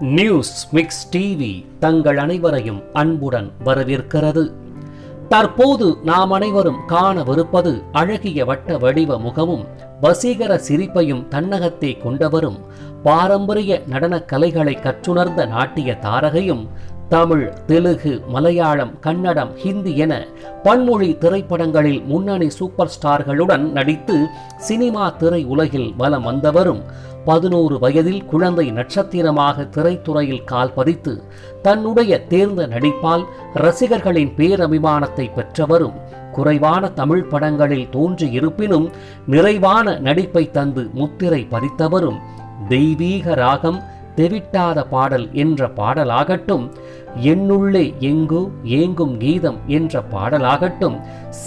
News mix TV தங்கள் அனைவரையும் அன்புடன் வரவேற்கிறது. தற்போது நாம் அனைவரும் காணவிருப்பது அழகிய வட்ட வடிவ முகமும் வசீகர சிரிப்பையும் தன்னகத்தை கொண்டவரும் பாரம்பரிய நடனக் கலைகளை கற்றுணர்ந்த நாட்டிய தாரகையும் தமிழ் தெலுங்கு மலையாளம் கன்னடம் ஹிந்தி என பன்மொழி திரைப்படங்களில் முன்னணி சூப்பர் ஸ்டார்களுடன் நடித்து சினிமா திரை உலகில் வலம் வந்தவரும் பதினோரு வயதில் குழந்தை நட்சத்திரமாக திரைத்துறையில் கால் பதித்து தன்னுடைய தேர்ந்த நடிப்பால் ரசிகர்களின் பேரபிமானத்தை பெற்றவரும் குறைவான தமிழ் படங்களில் தோன்றியிருப்பினும் நிறைவான நடிப்பை தந்து முத்திரை பதித்தவரும் தெய்வீக ராகம் தெவிட்டாத பாடல் என்ற பாடலாகட்டும் என்னுள்ளே எங்கோ ஏங்கும் கீதம் என்ற பாடலாகட்டும்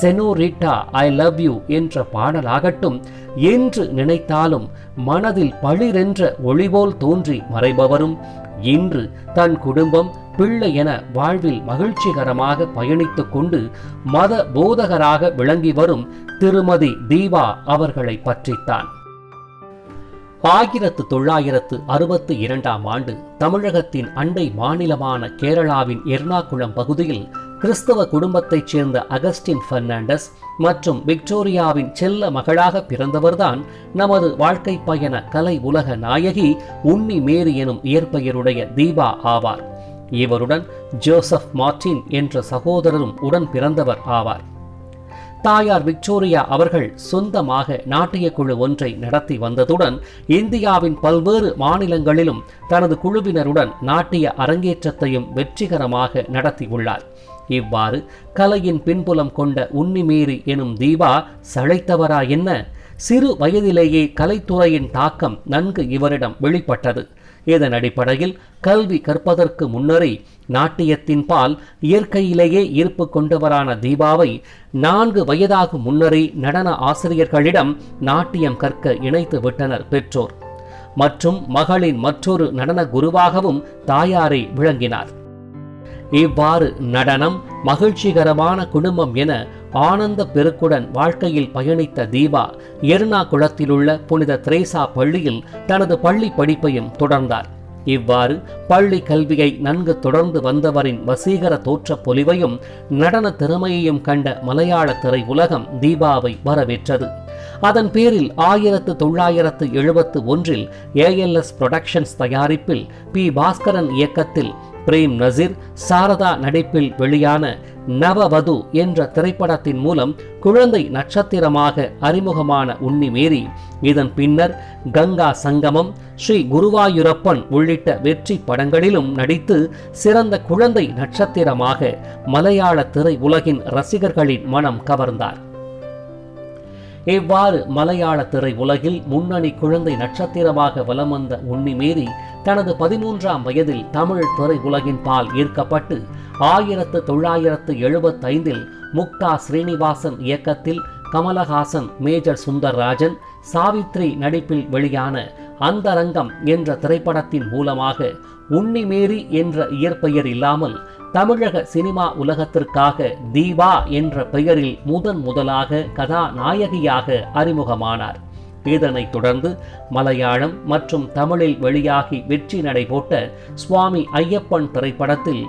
செனோரிட்டா ஐ லவ் யூ என்ற பாடலாகட்டும் என்று நினைத்தாலும் மனதில் பளிரென்ற ஒளிபோல் தோன்றி மறைபவரும் இன்று தன் குடும்பம் பிள்ளை என வாழ்வில் மகிழ்ச்சிகரமாக பயணித்துக் கொண்டு மத போதகராக விளங்கி வரும் திருமதி தீபா அவர்களை பற்றித்தான். ஆயிரத்து தொள்ளாயிரத்து அறுபத்து இரண்டாம் ஆண்டு தமிழகத்தின் அண்டை மாநிலமான கேரளாவின் எர்ணாகுளம் பகுதியில் கிறிஸ்தவ குடும்பத்தைச் சேர்ந்த அகஸ்டின் பெர்னாண்டஸ் மற்றும் விக்டோரியாவின் செல்ல மகளாக பிறந்தவர்தான் நமது வாழ்க்கை பயண கலை உலக நாயகி உன்னி மேரி எனும் இயற்பெயருடைய தீபா ஆவார். இவருடன் ஜோசப் மார்டின் என்ற சகோதரரும் உடன் பிறந்தவர் ஆவார். தாயார் விக்டோரியா அவர்கள் சொந்தமாக நாட்டிய குழு ஒன்றை நடத்தி வந்ததுடன் இந்தியாவின் பல்வேறு மாநிலங்களிலும் தனது குழுவினருடன் நாட்டிய அரங்கேற்றத்தையும் வெற்றிகரமாக நடத்தியுள்ளார் இவ்வாறு கலையின் பின்புலம் கொண்ட உன்னிமேரி எனும் தீபா சளைத்தவரா என்ன? சிறு வயதிலேயே கலைத்துறையின் தாக்கம் நன்கு இவரிடம் வெளிப்பட்டது. இதன் அடிப்படையில் கல்வி கற்பதற்கு முன்னரே நாட்டியத்தின் பால் இயற்கையிலேயே ஈர்ப்பு கொண்டவரான தீபாவை நான்கு வயதாகும் முன்னரே நடன ஆசிரியர்களிடம் நாட்டியம் கற்க இணைத்து விட்டனர் பெற்றோர். மற்றும் மகளின் மற்றொரு நடன குருவாகவும் தாயாரை விளங்கினார். இவ்வாறு நடனம் மகிழ்ச்சிகரமான குடும்பம் என ஆனந்த பெருக்குடன் வாழ்க்கையில் பயணித்த தீபா எர்ணாகுளத்திலுள்ள புனித திரேசா பள்ளியில் தனது பள்ளி படிப்பையும் தொடர்ந்தார். இவ்வாறு பள்ளி கல்வியை நன்கு தொடர்ந்து வந்தவரின் வசீகர தோற்றப் பொலிவையும் நடன திறமையையும் கண்ட மலையாள திரை உலகம் தீபாவை வரவேற்றது. அதன் பேரில் ஆயிரத்து தொள்ளாயிரத்து எழுபத்து ஒன்றில் ஏஎல்எஸ் புரொடக்ஷன்ஸ் தயாரிப்பில் பி. பாஸ்கரன் இயக்கத்தில் பிரேம் நசீர் சாரதா நடிப்பில் வெளியான நவவது என்ற திரைப்படத்தின் மூலம் குழந்தை நட்சத்திரமாக அறிமுகமான உன்னிமேரி இதன் பின்னர் கங்கா சங்கமம் ஸ்ரீ குருவாயூரப்பன் உள்ளிட்ட வெற்றி படங்களிலும் நடித்து சிறந்த குழந்தை நட்சத்திரமாக மலையாள திரை உலகின் ரசிகர்களின் மனம் கவர்ந்தார். இவ்வாறு மலையாள திரை உலகில் முன்னணி குழந்தை நட்சத்திரமாக வலம் வந்த உன்னிமேரி தனது பதிமூன்றாம் வயதில் தமிழ் திரை உலகின் பால் ஈர்க்கப்பட்டு ஆயிரத்து தொள்ளாயிரத்து எழுபத்தைந்தில் முக்தா ஸ்ரீனிவாசன் இயக்கத்தில் கமலஹாசன் மேஜர் சுந்தர்ராஜன் சாவித்ரி நடிப்பில் வெளியான அந்தரங்கம் என்ற திரைப்படத்தின் மூலமாக உன்னிமேரி என்ற இயற்பெயர் இல்லாமல் தமிழக சினிமா உலகத்திற்காக தீபா என்ற பெயரில் முதன் முதலாக கதாநாயகியாக அறிமுகமானார். இதனைத் தொடர்ந்து மலையாளம் மற்றும் தமிழில் வெளியாகி வெற்றி நடைபோட்ட சுவாமி ஐயப்பன் திரைப்படத்தில்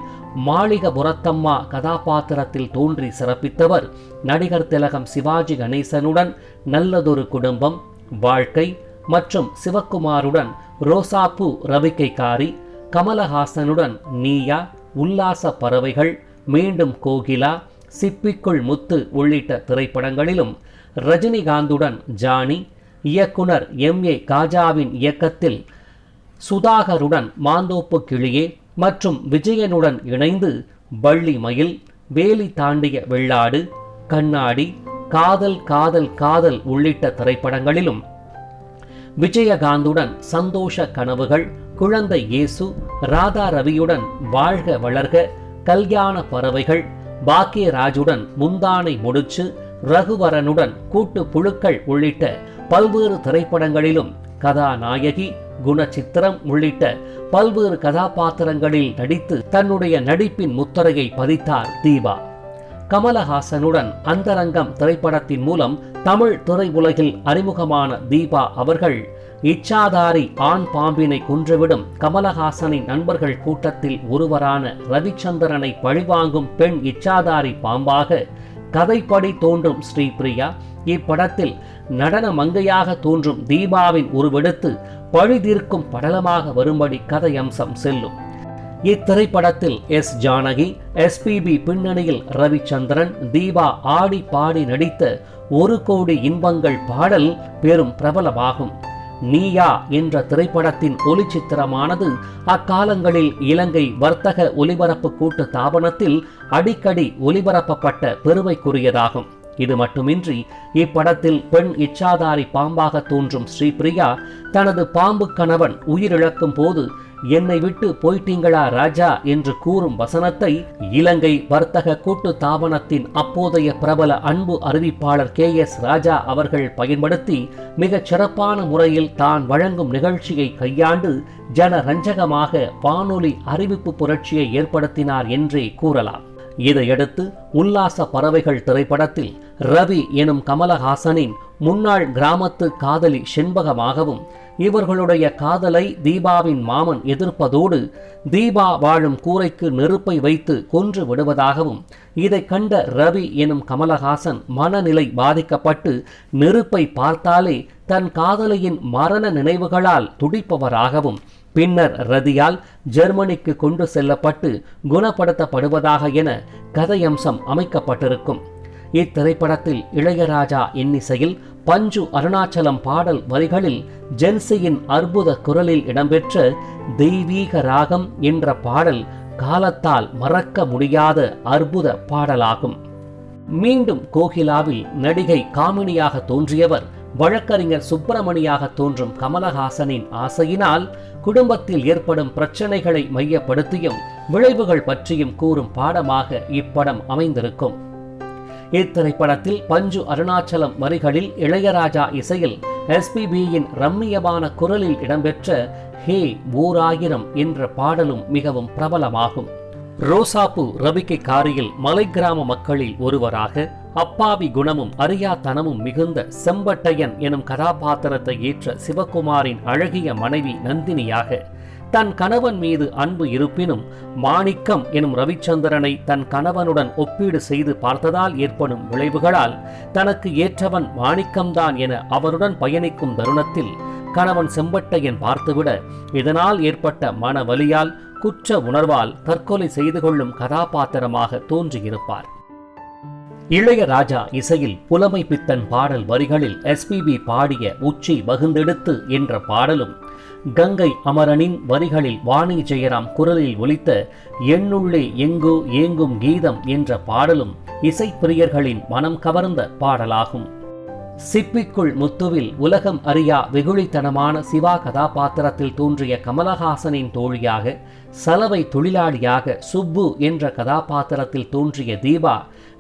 மாளிகபுரத்தம்மா கதாபாத்திரத்தில் தோன்றி சிறப்பித்தவர் நடிகர் திலகம் சிவாஜி கணேசனுடன் நல்லதொரு குடும்பம் வாழ்க்கை மற்றும் சிவக்குமாருடன் ரோசாப்பு ரவிக்கைக்காரி கமலஹாசனுடன் நீயா உல்லாச பறவைகள் மீண்டும் கோகிலா சிப்பிக்குள் முத்து உள்ளிட்ட திரைப்படங்களிலும் ரஜினிகாந்துடன் ஜானி இயக்குனர் எம். ஏ. காஜாவின் இயக்கத்தில் சுதாகருடன் மாந்தோப்பு கிளியே மற்றும் விஜயனுடன் இணைந்து வள்ளி மயில் வேலி தாண்டிய வெள்ளாடு கண்ணாடி காதல் காதல் காதல் உள்ளிட்ட திரைப்படங்களிலும் விஜயகாந்துடன் சந்தோஷ கனவுகள் குழந்தை இயேசு ராதா ரவியுடன் வாழ்க வளர்க கல்யாண பறவைகள் பாக்கியராஜுடன் முந்தானை முடிச்சு ரகுவரனுடன் கூட்டு புழுக்கள் உள்ளிட்ட பல்வேறு திரைப்படங்களிலும் கதாநாயகி குணச்சித்திரம் உள்ளிட்ட பல்வேறு கதாபாத்திரங்களில் நடித்து தன்னுடைய நடிப்பின் முத்திரையை பதித்தார் தீபா. கமலஹாசனுடன் அந்தரங்கம் திரைப்படத்தின் மூலம் தமிழ் திரையுலகில் அறிமுகமான தீபா அவர்கள் இச்சாதாரி ஆண் பாம்பினை கொன்றுவிடும் கமலஹாசனின் நண்பர்கள் கூட்டத்தில் ஒருவரான ரவிச்சந்திரனை பழிவாங்கும் பெண் இச்சாதாரி பாம்பாக கதைப்படி தோன்றும் ஸ்ரீபிரியா. இப்படத்தில் நடன மங்கையாக தோன்றும் தீபாவின் உருவெடுத்து பழிதீர்க்கும் படலமாக வரும்படி கதையம்சம் செல்லும். இத்திரைப்படத்தில் எஸ். ஜானகி எஸ்பிபி பின்னணியில் ரவிச்சந்திரன் தீபா ஆடி பாடி நடித்த ஒரு கோடி இன்பங்கள் பாடல் பெரும் பிரபலமாகும். நீயா என்ற திரைப்படத்தின் ஒளிச்சித்திரமானது அக்காலங்களில் இலங்கை வர்த்தக ஒலிபரப்பு கூட்டு தாபனத்தில் அடிக்கடி ஒலிபரப்பப்பட்ட பெருமைக்குரியதாகும். இது மட்டுமின்றி இப்படத்தில் பெண் இச்சாதாரி பாம்பாக தோன்றும் ஸ்ரீபிரியா தனது பாம்பு கணவன் உயிரிழக்கும் போது என்னை விட்டு போயிட்டீங்களா ராஜா? என்று கூறும் வசனத்தை இலங்கை வர்த்தக கூட்டு தாபனத்தின் அப்போதைய பிரபல அன்பு அறிவிப்பாளர் கே எஸ் ராஜா அவர்கள் பயன்படுத்தி மிகச் சிறப்பான முறையில் தான் வழங்கும் நிகழ்ச்சியை கையாண்டு ஜனரஞ்சகமாக வானொலி அறிவிப்பு புரட்சியை ஏற்படுத்தினார் என்றே கூறலாம். இதையடுத்து உல்லாச பறவைகள் திரைப்படத்தில் ரவி எனும் கமலஹாசனின் முன்னாள் கிராமத்து காதலி செண்பகமாகவும் இவர்களுடைய காதலை தீபாவின் மாமன் எதிர்ப்பதோடு தீபா வாழும் கூரைக்கு நெருப்பை வைத்து கொன்று விடுவதாகவும் இதை கண்ட ரவி எனும் கமலஹாசன் மனநிலை பாதிக்கப்பட்டு நெருப்பை பார்த்தாலே தன் காதலியின் மரண நினைவுகளால் துடிப்பவராகவும் பின்னர் ரதியால் ஜெர்மனிக்கு கொண்டு செல்லப்பட்டு குணப்படுத்தப்படுவதாக என கதையம்சம் அமைக்கப்பட்டிருக்கும். இத்திரைப்படத்தில் இளையராஜா இன்னிசையில் பஞ்சு அருணாச்சலம் பாடல் வரிகளில் ஜென்சியின் அற்புத குரலில் இடம்பெற்ற தெய்வீக ராகம் என்ற பாடல் காலத்தால் மறக்க முடியாத அற்புத பாடலாகும். மீண்டும் கோகிலாவில் நடிகை காமினியாக தோன்றியவர் வழக்கறிஞர் சுப்பிரமணியாக தோன்றும் கமலஹாசனின் ஆசையினால் குடும்பத்தில் ஏற்படும் பிரச்சனைகளை மையப்படுத்தியும் விளைவுகள் பற்றியும் கூறும் பாடமாக இப்படம் அமைந்திருக்கும். இத்திரைப்படத்தில் பஞ்சு அருணாச்சலம் வரிகளில் இளையராஜா இசையில் எஸ்பிபியின் ரம்மியமான குரலில் இடம்பெற்ற ஹே ஓராயிரம் என்ற பாடலும் மிகவும் பிரபலமாகும். ரோசாப்பு ரவிக்கை காரியில் மலை கிராம மக்களில் ஒருவராக அப்பாவி குணமும் அறியாத்தனமும் மிகுந்த செம்பட்டையன் எனும் கதாபாத்திரத்தை ஏற்ற சிவகுமாரின் அழகிய மனைவி நந்தினியாக தன் கணவன் மீது அன்பு இருப்பினும் மாணிக்கம் எனும் ரவிச்சந்திரனை தன் கணவனுடன் ஒப்பீடு செய்து பார்த்ததால் ஏற்படும் விளைவுகளால் தனக்கு ஏற்றவன் மாணிக்கம்தான் என அவருடன் பயணிக்கும் தருணத்தில் கணவன் செம்பட்டையன் பார்த்துவிட இதனால் ஏற்பட்ட மன வலியால் குற்ற உணர்வால் தற்கொலை செய்து கொள்ளும் கதாபாத்திரமாக தோன்றியிருப்பார். இளையராஜா இசையில் புலமை பித்தன் பாடல் வரிகளில் எஸ்பிபி பாடிய உச்சி வகுந்தெடுத்து என்ற பாடலும் கங்கை அமரனின் வரிகளில் வாணி ஜெயராம் குரலில் ஒலித்த எண்ணுள்ளே எங்கோ ஏங்கும் கீதம் என்ற பாடலும் இசைப்பிரியர்களின் மனம் கவர்ந்த பாடலாகும். சிப்பிக்குள் முத்துவில் உலகம் அறியா வெகுளித்தனமான சிவா கதாபாத்திரத்தில் தோன்றிய கமலஹாசனின் தோழியாக சலவை தொழிலாளியாக சுப்பு என்ற கதாபாத்திரத்தில் தோன்றிய தீபா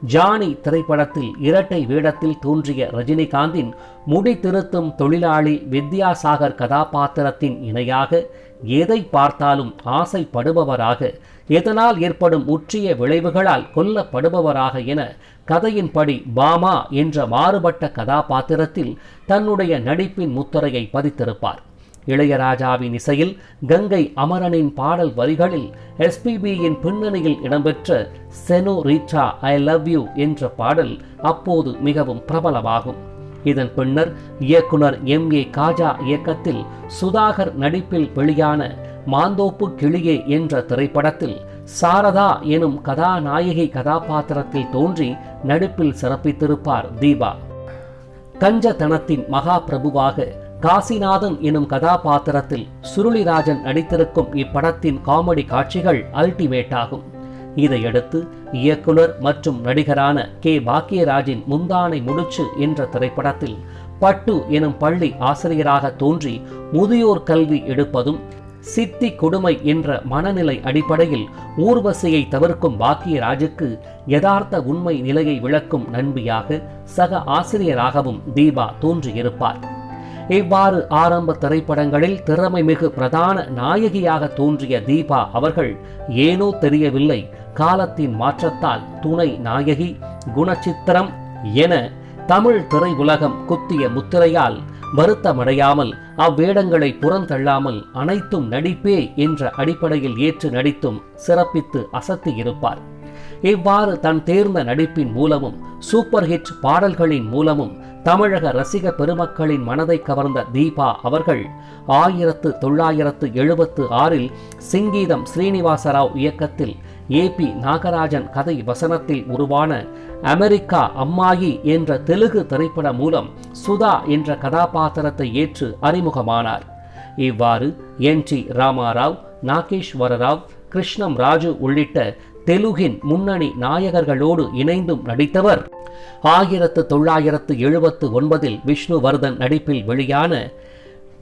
ஜானி திரைப்படத்தில் இரட்டை வேடத்தில் தோன்றிய ரஜினிகாந்தின் முடி திருத்தும் தொழிலாளி வித்யாசாகர் கதாபாத்திரத்தின் இணையாக எதை பார்த்தாலும் ஆசைப்படுபவராக எதனால் ஏற்படும் முற்றிய விளைவுகளால் கொல்லப்படுபவராக என கதையின்படி பாமா என்ற மாறுபட்ட கதாபாத்திரத்தில் தன்னுடைய நடிப்பின் முத்திரையை பதித்திருப்பார். இளையராஜாவின் இசையில் கங்கை அமரனின் பாடல் வரிகளில் எஸ்பிபியின் பின்னணியில் இடம்பெற்ற senorita I love you என்ற பாடல் அப்போது மிகவும் பிரபலமாகும். இதன் பின்னர் இயக்குனர் எம் ஏ காஜா இயக்கத்தில் சுதாகர் நடிப்பில் வெளியான மாந்தோப்பு கிளியே என்ற திரைப்படத்தில் சாரதா எனும் கதாநாயகி கதாபாத்திரத்தில் தோன்றி நடிப்பில் சிறப்பித்திருப்பார் தீபா. கஞ்சத்தனத்தின் மகா பிரபுவாக காசிநாதன் எனும் கதாபாத்திரத்தில் சுருளிராஜன் நடித்திருக்கும் இப்படத்தின் காமெடி காட்சிகள் அல்டிமேட் ஆகும் இதையடுத்து இயக்குனர் மற்றும் நடிகரான கே. பாக்கியராஜின் முந்தானை முடிச்சு என்ற திரைப்படத்தில் பட்டு எனும் பள்ளி ஆசிரியராக தோன்றி முதியோர் கல்வி எடுப்பதும் சித்தி கொடுமை என்ற மனநிலை அடிப்படையில் ஊர்வசியை தவிர்க்கும் பாக்கியராஜுக்கு யதார்த்த உண்மை நிலையை விளக்கும் நண்பியாக சக ஆசிரியராகவும் தீபா தோன்றியிருப்பார். இவ்வாறு ஆரம்ப திரைப்படங்களில் திறமை மிகு பிரதான நாயகியாக தோன்றிய தீபா அவர்கள் ஏனோ தெரியவில்லை. காலத்தின் மாற்றத்தால் துணை நாயகி குணச்சித்திரம் என தமிழ் திரையுலகம் குத்திய முத்திரையால் வருத்தமடையாமல் அவ்வேடங்களை புறந்தள்ளாமல் அனைத்தும் நடிப்பே என்ற அடிப்படையில் ஏற்று நடித்தும் சிறப்பித்து அசத்தியிருப்பார். இவ்வாறு தன் தேர்ந்த நடிப்பின் மூலமும் சூப்பர் ஹிட் பாடல்களின் மூலமும் தமிழக ரசிக பெருமக்களின் மனதை கவர்ந்த தீபா அவர்கள் ஆயிரத்து தொள்ளாயிரத்து எழுபத்து ஆறில் சிங்கீதம் ஸ்ரீனிவாசராவ் இயக்கத்தில் ஏ பி நாகராஜன் கதை வசனத்தில் உருவான அமெரிக்கா அம்மாயி என்ற தெலுங்கு திரைப்படம் மூலம் சுதா என்ற கதாபாத்திரத்தை ஏற்று அறிமுகமானார். இவ்வாறு என் டி ராமாராவ் நாகேஸ்வரராவ் கிருஷ்ணம் ராஜு உள்ளிட்ட தெலுகின் முன்னணி நாயகர்களோடு இணைந்தும் நடித்தவர். ஆயிரத்து தொள்ளாயிரத்து எழுபத்து ஒன்பதில் விஷ்ணுவர்தன் நடிப்பில் வெளியான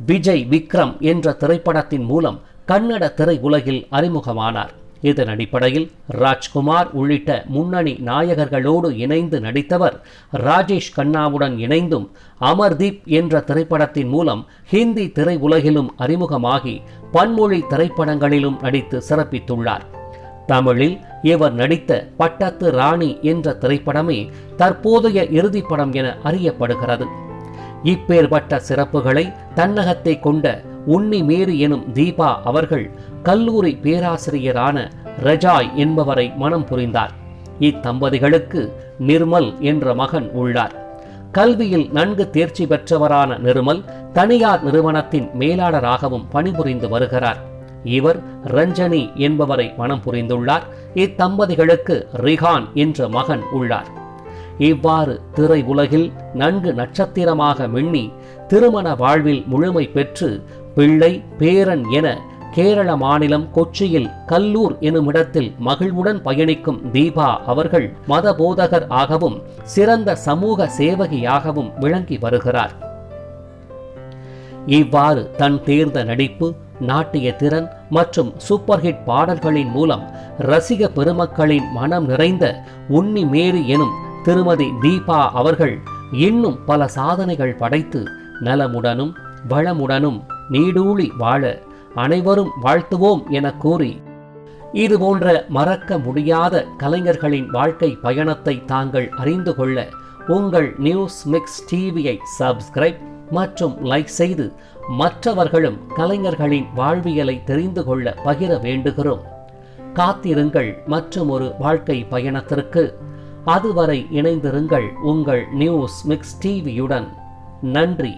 விஜய் விக்ரம் என்ற திரைப்படத்தின் மூலம் கன்னட திரை உலகில் அறிமுகமானார். இதன் அடிப்படையில் ராஜ்குமார் உள்ளிட்ட முன்னணி நாயகர்களோடு இணைந்து நடித்தவர் ராஜேஷ் கண்ணாவுடன் இணைந்தும் அமர்தீப் என்ற திரைப்படத்தின் மூலம் ஹிந்தி திரையுலகிலும் அறிமுகமாகி பன்மொழி திரைப்படங்களிலும் நடித்து சிறப்பித்துள்ளார். தமிழில் இவர் நடித்த பட்டத்து ராணி என்ற திரைப்படமே தற்போதைய இறுதிப்படம் என அறியப்படுகிறது. இப்பேற்பட்ட சிறப்புகளை தன்னகத்தை கொண்ட உன்னி எனும் தீபா அவர்கள் கல்லூரி பேராசிரியரான ரஜாய் என்பவரை மனம் புரிந்தார். இத்தம்பதிகளுக்கு நிர்மல் என்ற மகன் உள்ளார். கல்வியில் நன்கு தேர்ச்சி பெற்றவரான நிர்மல் தனியார் நிறுவனத்தின் மேலாளராகவும் பணிபுரிந்து வருகிறார். இவர் ரஞ்சனி என்பவரை மனம் புரிந்துள்ளார். இத்தம்பதிகளுக்கு ரிஹான் என்ற மகன் உள்ளார். இவ்வாறு திரை உலகில் நன்கு நட்சத்திரமாக மின்னி திருமண வாழ்வில் முழுமை பெற்று பிள்ளை பேரன் என கேரள மாநிலம் கொச்சியில் கல்லூர் எனுமிடத்தில் மகிழ்வுடன் பயணிக்கும் தீபா அவர்கள் மத போதகர் ஆகவும் சிறந்த சமூக சேவகியாகவும் விளங்கி வருகிறார். இவ்வாறு தன் தேர்ந்த நடிப்பு நாட்டிய திறன் மற்றும் சூப்பர் ஹிட் பாடல்களின் மூலம் ரசிக பெருமக்களின் மனம் நிறைந்த உன்னி மேரி எனும் திருமதி தீபா அவர்கள் இன்னும் பல சாதனைகள் படைத்து நலமுடனும் வளமுடனும் நீடூழி வாழ அனைவரும் வாழ்த்துவோம் என கூறி இது போன்ற மறக்க முடியாத கலைஞர்களின் வாழ்க்கை பயணத்தை தாங்கள் அறிந்து கொள்ள உங்கள் நியூஸ் மிக்ஸ் டிவியை சப்ஸ்கிரைப் மற்றும் லைக் செய்து மற்றவர்களும் கலைஞர்களின் வாழ்வியலை தெரிந்து கொள்ள பகிர வேண்டுகிறோம். காத்திருங்கள் மற்றும் ஒரு வாழ்க்கை பயணத்திற்கு. அதுவரை இணைந்திருங்கள் உங்கள் நியூஸ் மிக்ஸ் டிவியுடன். நன்றி.